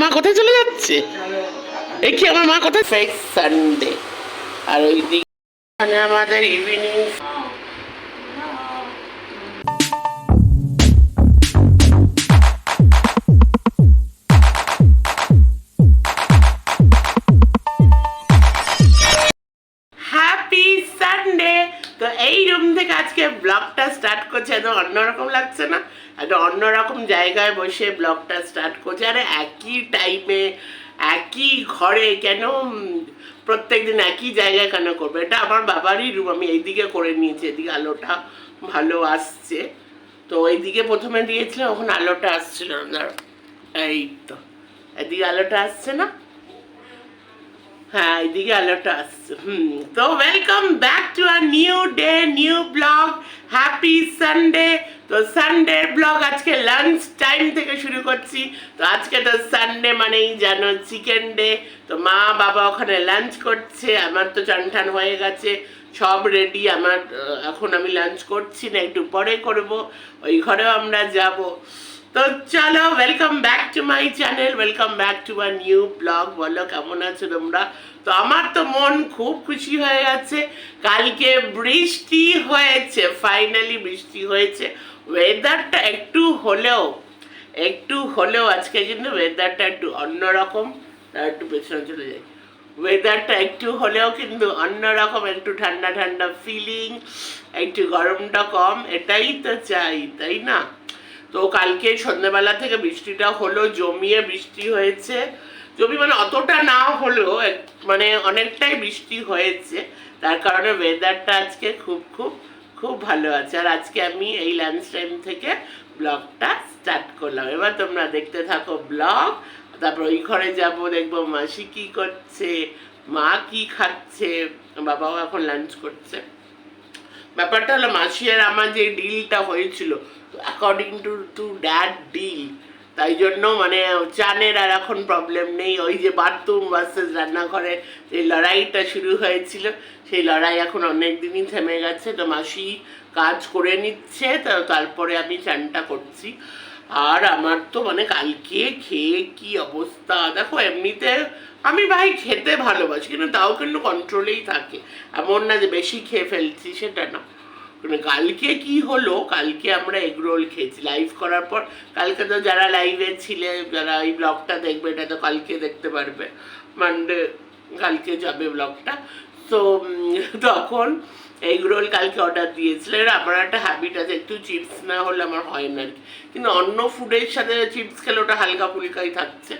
মা কোথায় চলে যাচ্ছে? এ কি আমার মা কোথায়? ফেক সানডে আর ওই দিকে মানে আমাদের ইভিনিং আজকে ব্লগটা স্টার্ট করছে একদম অন্যরকম লাগছে না? একটা অন্যরকম জায়গায় বসে ব্লগটা স্টার্ট করছে। আরে একই টাইমে একই ঘরে কেন প্রত্যেক দিন একই জায়গায় কেন করবে? এটা আমার বাবারই রুম আমি এইদিকে করে নিয়েছি, এদিকে আলোটা ভালো আসছে। তো এইদিকে প্রথমে দিয়েছিলাম ওখানে আলোটা আসছিল না। এই তো, এদিকে আলোটা আসছে না? হ্যাঁ এদিকে আলোটা আসছে। হুম, তো welcome back to our new day new blog happy Sunday তো সানডে ব্লগ আজকে লাঞ্চ টাইম থেকে শুরু করছি। তো আজকে তো সানডে মানেই জানো চিকেন ডে তো মা বাবা ওখানে লাঞ্চ করছে, আমার তো চানটান হয়ে গেছে। সব রেডি আমার এখন আমি লাঞ্চ করছি না, একটু পরে করব। ওই ঘরেও আমরা যাব। তো চলো welcome back to my channel welcome back to my new blog বলো, কেমন আছো তোমরা? তো আমার তো মন খুব খুশি হয়ে গেছে। কালকে বৃষ্টি হয়েছে ফাইনালি বৃষ্টি হয়েছে। ওয়েদারটা একটু হলেও একটু হলেও আজকে কিন্তু ওয়েদারটা একটু অন্যরকম একটু পেছনে চলে যায় ওয়েদারটা একটু হলেও কিন্তু অন্যরকম, একটু ঠান্ডা ঠান্ডা ফিলিং একটু গরমটা কম, এটাই তো চাই, তাই না? তো কালকে সন্ধ্যেবেলা থেকে বৃষ্টিটা হলো, জমিয়ে বৃষ্টি হয়েছে। জমি মানে অতটা না হলেও মানে অনেকটাই বৃষ্টি হয়েছে। তার কারণে ওয়েদারটা আজকে খুব খুব খুব ভালো আছে। আর আজকে আমি এই লাঞ্চ টাইম থেকে ব্লগটা স্টার্ট করলাম। এবার তোমরা দেখতে থাকো ব্লগ তারপর ওই ঘরে যাব, দেখব মাসি কি করছে, মা কি খাচ্ছে, বাবাও এখন লাঞ্চ করছে। ব্যাপারটা হলো মাসিয়ার আমার যে ডিলটা হয়েছিল according to to that deal তাই জন্য মানে চানের আর এখন প্রবলেম নেই। ওই যে বাথরুম ভার্সেস রান্নাঘরে যে লড়াইটা শুরু হয়েছিল, সেই লড়াই এখন অনেক দিনই থেমে গেছে। তো মাসি কাজ করে নিচ্ছে, তো তারপরে আমি চানটা করছি। আর আমার তো মানে কালকে খেয়ে কি অবস্থা? দেখো, এমনিতে আমি ভাই খেতে ভালোবাসি, কিন্তু তাও কিন্তু কন্ট্রোলেই থাকে। এমন না যে বেশি খেয়ে ফেলছি, সেটা না। কালকে কি হলো? কালকে আমরা এগ রোল খেয়েছি। লাইভ করার পর কালকে তো যারা লাইভে ছিলে, যারা এই ব্লগটা দেখবে, এটা তো কালকে দেখতে পারবে। মানডে কালকে যাবে ব্লগটা তো তখন এগ রোল কালকে অর্ডার দিয়েছিল এর আমার একটা হ্যাবিট আছে, একটু চিপস না হলে আমার হয় না আর কি। কিন্তু অন্য ফুডের সাথে চিপস খেলে ওটা হালকা ফুলকাই থাকছে।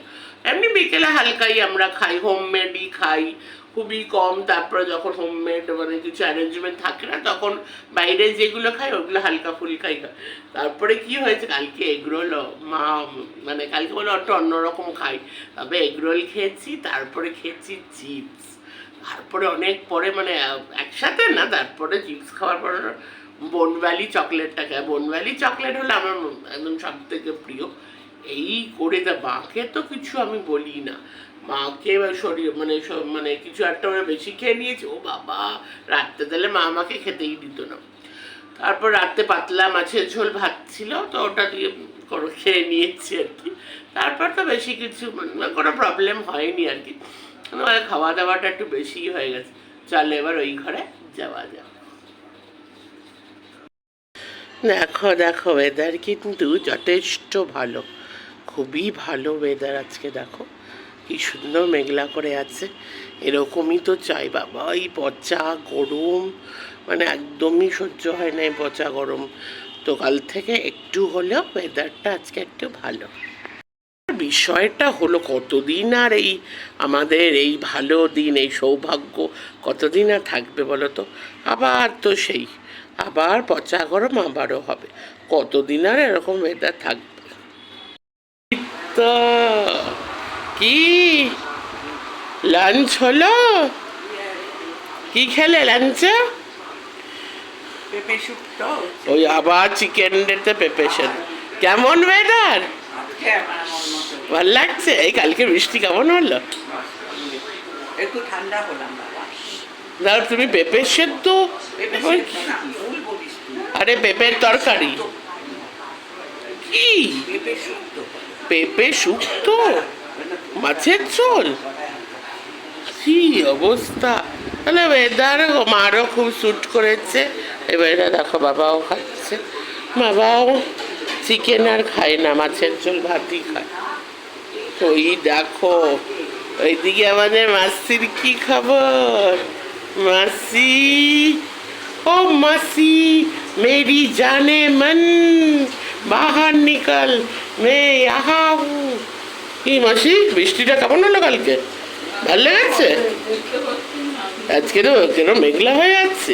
এমনি বিকেলে হালকাই আমরা খাই হোমমেডই খাই, খুবই কম। তারপরে যখন হোমমেড মানে কিছু অ্যারেঞ্জমেন্ট থাকে না, তখন বাইরে যেগুলো খাই, ওগুলো হালকা ফুলকাই খাই তারপরে কি হয়েছে, কালকে এগরোল, মা মানে কালকে বলে একটু অন্যরকম খাই। তবে এগরোল খেয়েছি, তারপরে খেয়েছি চিপস তারপরে অনেক পরে মানে একসাথে না, তারপরে চিপস খাওয়ার পর বনভ্যালি চকলেটটা খাই। বনভ্যালি চকলেট হলো আমার একদম সব থেকে প্রিয়। এই করে তা মাকে তো কিছু আমি বলি না। মাকে শরীর মানে মানে কিছু একটা ওরা বেশি খেয়ে নিয়েছে। ও বাবা, রাত্রে তাহলে মা আমাকে খেতেই দিত না। তারপর রাতে পাতলা মাছের ঝোল ভাত ছিল, তো ওটা দিয়ে খেয়ে নিয়েছি আর কি। তারপর তো বেশি কিছু মানে কোনো প্রবলেম হয়নি আর কি। কিন্তু ওই খাওয়া দাওয়াটা একটু বেশিই হয়ে গেছে। চলো এবার ওই ঘরে যাওয়া যাক। দেখো দেখো ওয়েদার কিন্তু যথেষ্ট ভালো। খুবই ভালো ওয়েদার আজকে, দেখো। কি সুন্দর মেঘলা করে আছে। এরকমই তো চাই, বাবা, এই পচা গরম। মানে একদমই সহ্য হয় না এই পচা গরম। তো কাল থেকে একটু হলেও ওয়েদারটা আজকে একটু ভালো। বিষয়টা হলো কতদিন আর এই আমাদের এই ভালো দিন এই সৌভাগ্য কতদিন আর থাকবে বলো তো? আবার তো সেই আবার পচা গরম আবারও হবে। কতদিন আর এরকম ওয়েদার থাকবে? কি লাঞ্চ হলো? কি খেলে লাঞ্চে ওই আবার চিকেন ডেতে পেঁপে সেদ্ধ। কেমন ওয়েদার মন ভালো লাগছে? এই কালকে বৃষ্টি কেমন হলো? একটু ঠান্ডা হলাম বাবা। তুমি পেঁপে সেদ্ধ। আরে পেঁপের তরকারি। কি? পেঁপে শুক্তো। মানে মাছের ঝোল? কি অবস্থা? তাহলে ওয়েদার মারও খুব স্যুট করেছে। এবারে দেখো বাবাও খাচ্ছে। বাবাও চিকেন আর খায় না মাছের ঝোল ভাতই খায়। ওই দেখো ওইদিকে আমাদের মাসির কি খবর? মাসি ও মাসি মেরি জানে মন বাহার নিকল মে ইহা হুঁ কি মাসি বৃষ্টিটা কেমন হলো কালকে? ভালো লেগেছে? আজকে তো কেন মেঘলা হয়ে যাচ্ছে।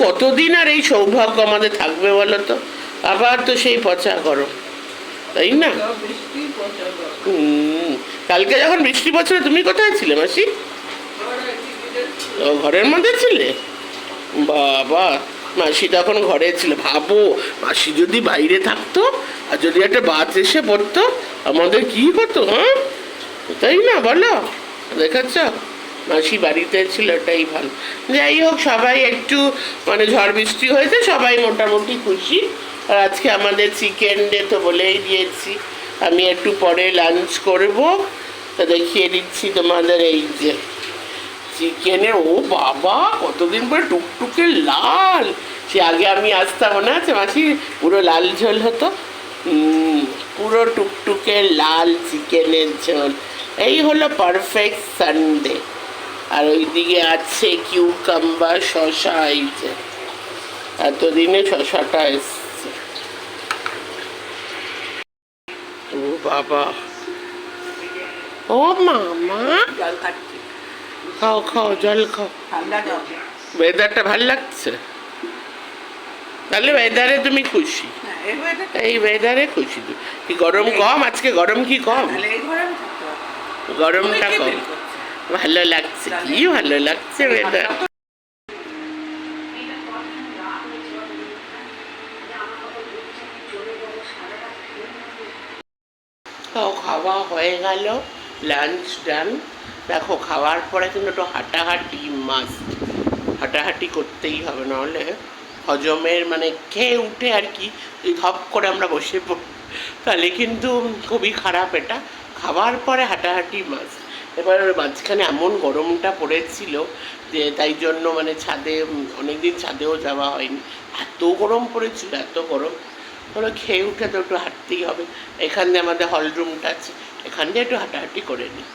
কতদিন আর এই সৌভাগ্য আমাদের থাকবে বলো তো? আবার তো সেই পচা গরম তাই না? হুম, কালকে যখন বৃষ্টি পড়ছিল তুমি কোথায় ছিলে, মাসি? ঘরের মধ্যে ছিলে? বাবা, মাসি তখন ঘরে ছিল। ভাবো, মাসি যদি বাইরে থাকতো আর যদি একটা বাস এসে পড়তো, আমাদের কি হতো হ্যাঁ? তাই না, বলো? দেখাচ্ছ মাসি বাড়িতে ছিল, এটাই ভালো। যাই হোক, সবাই একটু মানে ঝড় বৃষ্টি হয়েছে, সবাই মোটামুটি খুশি। আর আজকে আমাদের চিকেন ডে তো বলেই দিয়েছি। আমি একটু পরে লাঞ্চ করব। তো দেখিয়ে দিচ্ছি তোমাদের এই যে চিকেনে ও বাবা, কতদিন পরে টুকটুকে লাল। সে আগে আমি আসতাম মনে আছে মাসি পুরো লাল ঝোল হতো। পুরো টুকটুকে লাল চিকেনের ঝোল। এই হলো পারফেক্ট সানডে আর ওইদিকে আছে কিউকাম্বার শশা এই যে। এতদিনে শশাটা এসছে ও বাবা। ও মামা। খাও খাও, জল খাও। ওয়েদারটা ভালো লাগছে? তাহলে ওয়েদারে তুমি খুশি। এই ওয়েদারে খুশি কি গরম কম? আজকে গরম কি কম। গরমটা কম। ভালো লাগছে। কি ভালো লাগছে ওয়েদার খাও, খাওয়া হয়ে গেল লাঞ্চ ডান দেখো, খাওয়ার পরে কিন্তু একটু হাঁটাহাঁটি মাস্ট হাঁটাহাঁটি করতেই হবে, নাহলে হজমের মানে খেয়ে উঠে আর কি ধপ করে আমরা বসে তাহলে কিন্তু খুবই খারাপ এটা। খাওয়ার পরে হাঁটাহাঁটি মাস্ট এবার মাঝখানে এমন গরমটা পড়েছিল যে, তাই জন্য মানে ছাদে অনেক দিন ছাদেও যাওয়া হয়নি। এত গরম পড়েছিল, এত গরম। ধরো খেয়ে উঠে তো একটু হাঁটতেই হবে। এখান দিয়ে আমাদের হল রুমটা আছে। এখান দিয়ে একটু হাঁটাহাঁটি করে নিই।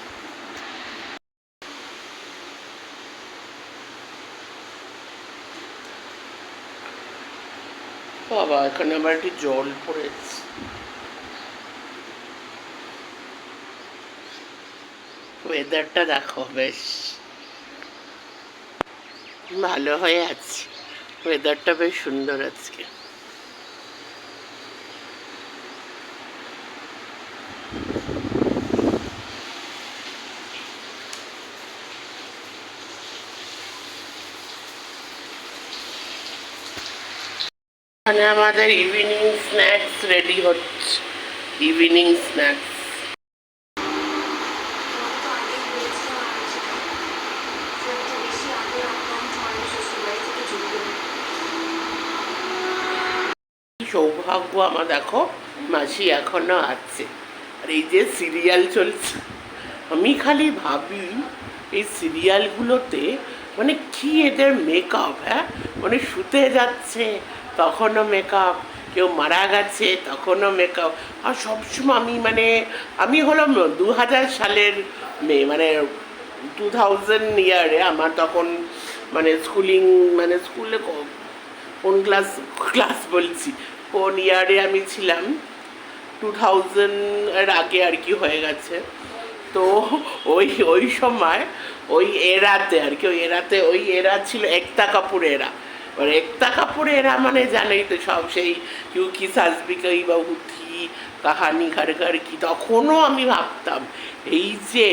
বাবা, এখানে আবার একটু জল পড়েছে। ওয়েদারটা দেখো বেশ। ভালো হয়ে আছে। ওয়েদারটা বেশ সুন্দর আজকে। এখানে আমাদের ইভিনিং স্ন্যাক্স রেডি হচ্ছে। ইভিনিং স্ন্যাক্স সৌভাগ্য আমার, দেখো, মাসি এখনও আছে। আর এই যে সিরিয়াল চলছে, আমি খালি ভাবি, এই সিরিয়ালগুলোতে মানে কি এদের মেকআপ হ্যাঁ? মানে শুতে যাচ্ছে তখনও মেকআপ কেউ মারা গেছে, তখনও মেকআপ আর সবসময় আমি মানে আমি হলাম দু হাজার সালের মেয়ে মানে টু থাউজেন্ড ইয়ারে আমার তখন মানে স্কুলিং মানে স্কুলে কোন ক্লাস ক্লাস বলছি, কোন ইয়ারে আমি ছিলাম টু থাউজেন্ড এর আগে আর কি হয়ে গেছে। তো ওই ওই সময়, ওই এরাতে আর কি, ওই এরাতে, ওই এরা ছিল একতা কাপুর এরা। মানে একতা কাপুর এরা মানে জানেই তো সব সেই কিউ কি সাজবি কই বা উঠি, কাহানি ঘর ঘর কি, তখনও আমি ভাবতাম, এই যে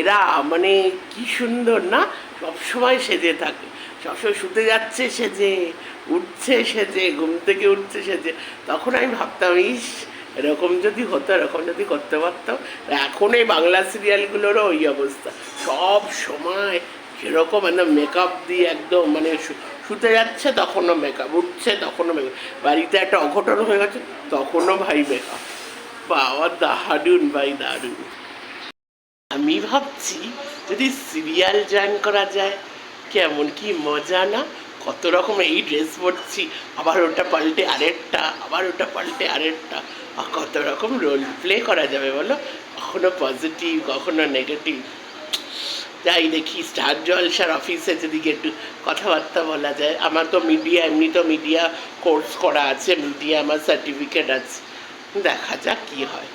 এরা মানে কি সুন্দর না? সবসময় সেজে থাকে, সবসময় শুতে যাচ্ছে সেজে, উঠছে সেজে, ঘুম থেকে উঠছে সেজে, তখন আমি ভাবতাম, ইস, এরকম যদি হতো, এরকম যদি করতে পারতাম, এখন এই বাংলা সিরিয়ালগুলোরও ওই অবস্থা, সব সময় সেরকম একদম মেকআপ দিয়ে একদম মানে শুতে যাচ্ছে, তখনও মেকআপ উঠছে, তখনও মেকআপ বাড়িতে একটা অঘটন হয়ে গেছে, তখনও ভাই মেকআপ বাবা, দারুণ ভাই, দারুণ। আমি ভাবছি, যদি সিরিয়াল জয়েন করা যায়, কেমন কি মজা না? কত রকম এই ড্রেস পরছি, আবার ওটা পাল্টে আরেকটা, আবার ওটা পাল্টে আরেকটা। আর কত রকম রোল প্লে করা যাবে বলো? কখনো পজিটিভ কখনো নেগেটিভ যাই দেখি স্টার জলসার অফিসে যদি একটু কথাবার্তা বলা যায়। আমার তো মিডিয়া এমনি তো মিডিয়া কোর্স করা আছে মিডিয়া আমার সার্টিফিকেট আছে। দেখা যাক কি হয়।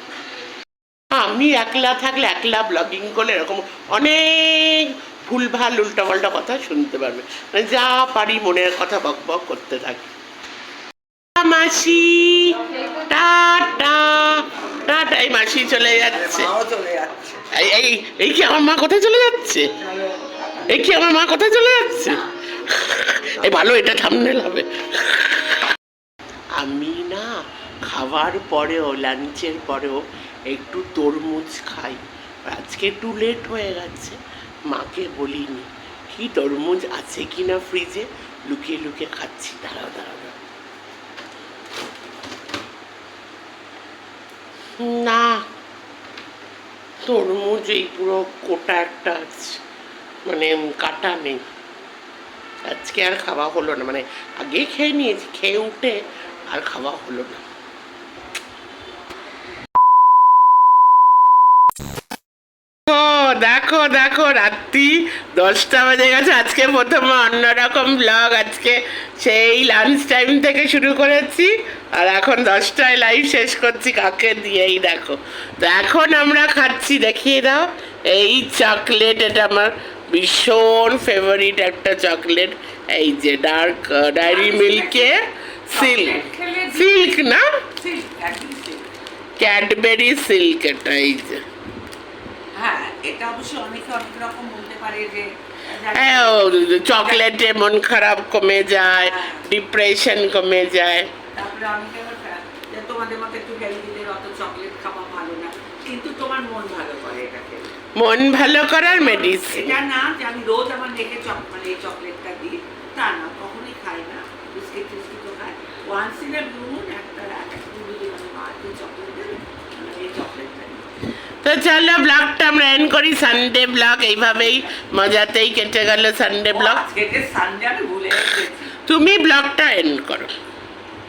আমি একলা থাকলে একলা ব্লগিং করলে এরকম অনেক ভুলভাল উল্টাপাল্টা কথা শুনতে পারবে। মানে যা পারি মনের কথা বক বক করতে থাকি। মাসি। Tata tata. এই মাসি চলে যাচ্ছে। এই এই কি আমার মা কোথায় চলে যাচ্ছে? এই কি আমার মা কোথায় চলে যাচ্ছে? এই ভালো এটা থামনেল হবে। আমি না খাওয়ার পরেও লাঞ্চের পরেও একটু তরমুজ খাই। আজকে একটু লেট হয়ে গেছে। মাকে বলিনি কি তরমুজ আছে কি না ফ্রিজে লুকিয়ে লুকিয়ে খাচ্ছি। দাঁড়াও দাঁড়াও। না। তরমুজ এই পুরো কোটা একটা আছে। মানে কাটা নেই। আজকে আর খাওয়া হলো না। মানে আগে খেয়ে নিয়েছি, খেয়ে উঠে আর খাওয়া হলো না ও দেখো দেখো রাত্রি দশটা বাজে গেছে। আজকে প্রথমে অন্যরকম ব্লগ আজকে সেই লাঞ্চ টাইম থেকে শুরু করেছি। আর এখন দশটায় লাইভ শেষ করছি কাকে দিয়েই দেখো। তো এখন আমরা খাচ্ছি দেখিয়ে দাও। এই চকলেট এটা আমার ভীষণ ফেভারিট একটা চকলেট এই যে ডার্ক ডায়েরি মিল্কে সিল্ক সিল্ক না? ক্যাডবেরি সিল্ক এটা এই যে। হ্যাঁ এটা অবশ্য অনেকে অনেক রকম বলতে পারে যে হ্যাঁ, চকলেটে মন খারাপ কমে যায় ডিপ্রেশন কমে যায়। তারপরে অনেকে তোমাদের মতো একটু হেলদিদের অত চকলেট খাওয়া ভালো না কিন্তু তোমার মন ভালো করে মন ভালো করার মেডিসিন এটা না যে আমি রোজ আমার চক মানে এই চকলেটটা দিই তা না কখনোই খাই না। বিস্কিট টিস্কিটও খাই। Once in a blue moon একটা একটা যদি মানে মাকে চকলেট দেবে মানে এই চকলেটটা দিই তো চলো ব্লগটা আমরা এন্ড করি সানডে ব্লগ এইভাবেই মজাতেই কেটে গেল সানডে ব্লগ সানডে আমি ভুলে গেছি। তুমি ব্লগটা এন্ড করো।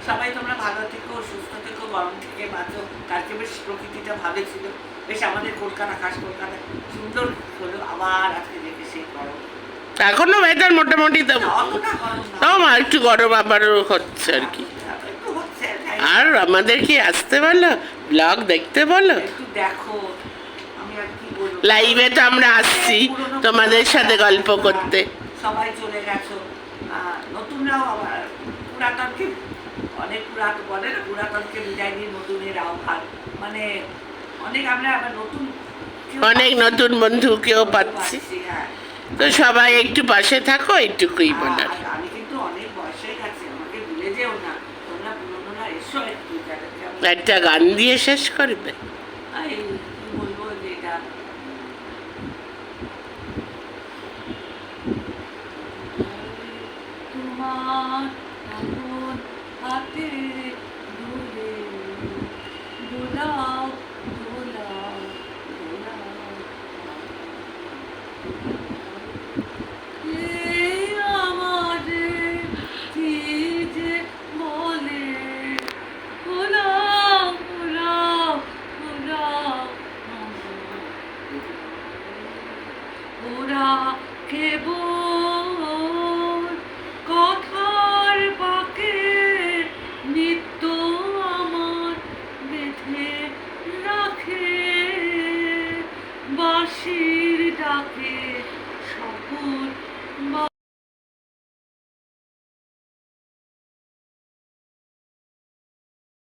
সবাই তোমরা ভালো থেকো সুস্থ থেকো গরম থেকে বাঁচো। কালকে বেশ প্রকৃতিটা ভালো ছিল। বেশ আমাদের কলকাতা খাস কলকাতা সুন্দর হলো। আবার আজকে দেখে সেই গরম। এখনও ওয়েদার মোটামুটি তো মা একটু গরম আবারও হচ্ছে আর কি। আর আমাদের কি আসতে বলো? ব্লগ দেখতে বলো? দেখো লাইভে তো আমরা আসছি তোমাদের সাথে গল্প করতে। সবাই চলে গেছো। নতুনরাও আবার পুরাতনকে অনেক পুরাতন বলে না পুরাতনকে বিদায় দিয়ে নতুনের আহ্বান। মানে অনেক আমরা আবার নতুন কেউ অনেক নতুন বন্ধুকেও পাচ্ছি। হ্যাঁ। তো সবাই একটু পাশে থাকো এইটুকুই বলার। আমি কিন্তু অনেক বয়সে গেছি আমাকে ভুলে যেও না। তোমরা পুরোনোরা এসো একটু একটা গান দিয়ে শেষ করবে এই কি বলব যে এটা তোমার এমন হাতে দোলে দোলাও দোলাও দোলাও। এই আমাদের কি যে বলে ভোলাও ভোলাও ভোলাও ওরা কেবল